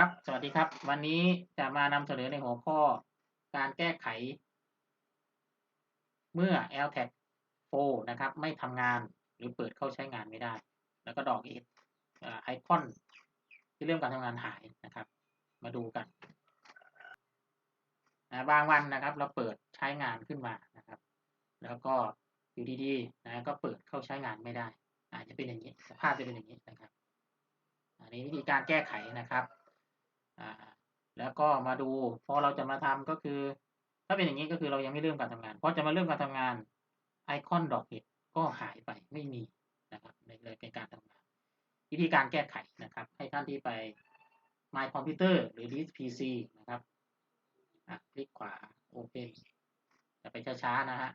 ครับ สวัสดีครับ วันนี้จะมานำเสนอในหัวข้อการแก้ไข เมื่อ LTAG 4นะครับ ไม่ทำงานหรือเปิดเข้าใช้งานไม่ได้ แล้วก็ดอกเอไอคอน ที่เริ่มการทำงานหายนะครับ มาดูกันนะบางวันนะครับ เราเปิดใช้งานขึ้นมานะครับ แล้วก็อยู่ดีๆนะก็เปิดเข้าใช้งานไม่ได้อาจจะเป็นอย่างนี้ สภาพจะเป็นอย่างนี้นะครับ อันนี้วิธีการแก้ไขนะครับ อ่าแล้วก็มาดูพอเราจะมาทำก็คือ ถ้าเป็นอย่างนี้ก็คือเรายังไม่เริ่มการทำงานพอจะมาเริ่มการทำงานไอคอนดอกเห็ดก็หายไปไม่มีนะครับเลยเป็นการทำงาน วิธีการแก้ไขนะครับ ให้ท่านที่ไป My Computer หรือ Disk PC นะครับคลิกขวา Open จะไปช้าๆนะฮะ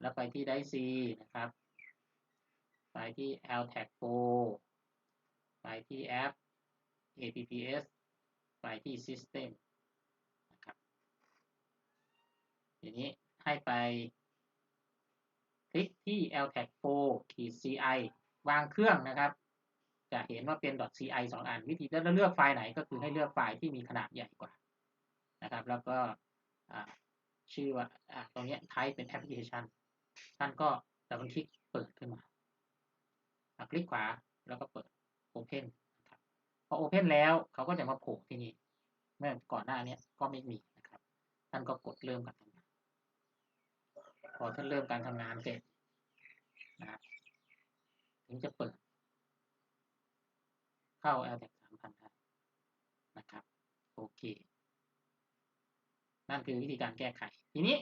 แล้วไปที่ Disk C นะครับ ไปที่ LTAG 4ไปที่แอป APPS ไปที่ System นะครับทีนี้ให้ไป คลิกที่ LTAG 4 CI วางเครื่องนะครับ จะเห็นว่าเป็น .ci 2 อัน วิธีจะเลือกไฟล์ไหนก็คือให้เลือกไฟล์ที่มีขนาดใหญ่กว่านะครับ แล้วก็ชื่อว่าตรงนี้ type เป็น application ท่านก็ดับเบิลคลิกเปิดขึ้นมา คลิกขวาแล้วก็เปิด open ครับพอ open แล้วเขาก็จะมาโผล่ที่นี่ เมื่อก่อนหน้านี้ก็ไม่มีนะครับ ท่านก็กดเริ่มการทำงาน พอท่านเริ่มการทำงานเสร็จนะถึงจะเปิด เข้า l t a g 3,000ได้นะครับ โอเค นั่นคือวิธีการแก้ไข ทีนี้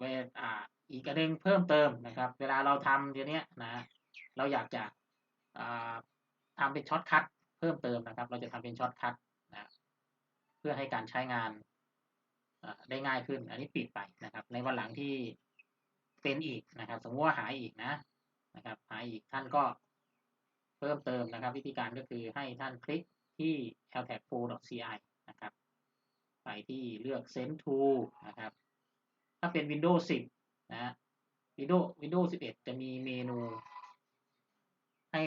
เวลาอีกอันหนึ่งเพิ่มเติมนะครับ เวลาเราทำเดี๋ยวนี้นะ เราอยากจะทำเป็นช็อตคัทเพิ่มเติมนะครับ เราจะทำเป็นช็อตคัท เพื่อให้การใช้งานได้ง่ายขึ้น อันนี้ปิดไปนะครับ ในวันหลังที่เป็นอีกนะครับ สมมติว่าหายอีกนะนะครับ หายอีกท่านก็เพิ่มเติมนะครับ วิธีการก็คือให้ท่านคลิกที่ l t a g 4.ci นะครับ ไปที่เลือก send to นะครับ ถ้าเป็น Windows 10 นะ Windows Windows 11 จะมีเมนู ให้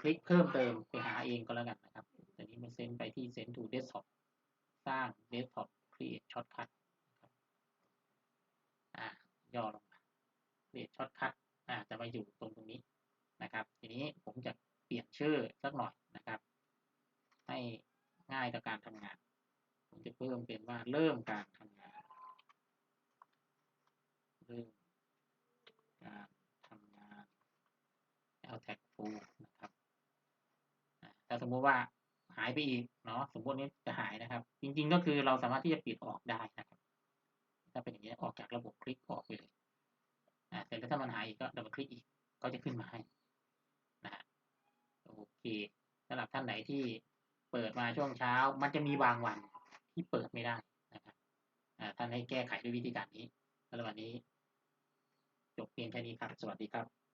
คลิกเพิ่มเติมไปหาเองก็แล้วกันนะครับตอนนี้มันเซนไปที่ send to desktop สร้าง desktop create shortcut อ่าย่อลงมา create shortcut อ่าจะมาอยู่ตรงตรงนี้นะครับ ทีนี้ผมจะเปลี่ยนชื่อสักหน่อยนะครับ ให้ง่ายต่อการทำงาน ผมจะเพิ่มเป็นว่าเริ่มการทำงาน เริ่มการทำงาน l tag 4นะครับถ้าสมมติว่า หายไปอีกเนาะสมมตินี้จะหายนะครับ จริง ๆ ก็คือเราสามารถที่จะปิดออกได้นะครับ ถ้าเป็นอย่างนี้ออกจากระบบคลิกออกไปเลยอ่าแต่ถ้ามันหายอีกก็ดับเบิลคลิกอีกก็จะขึ้นมาให้นะโอเคสำหรับท่านไหนที่เปิดมาช่วงเช้า มันจะมีบางวันที่เปิดไม่ได้นะครับอ่าท่านให้แก้ไขด้วยวิธีการนี้สำหรับวันนี้ จบเพียงแค่นี้ครับ สวัสดีครับ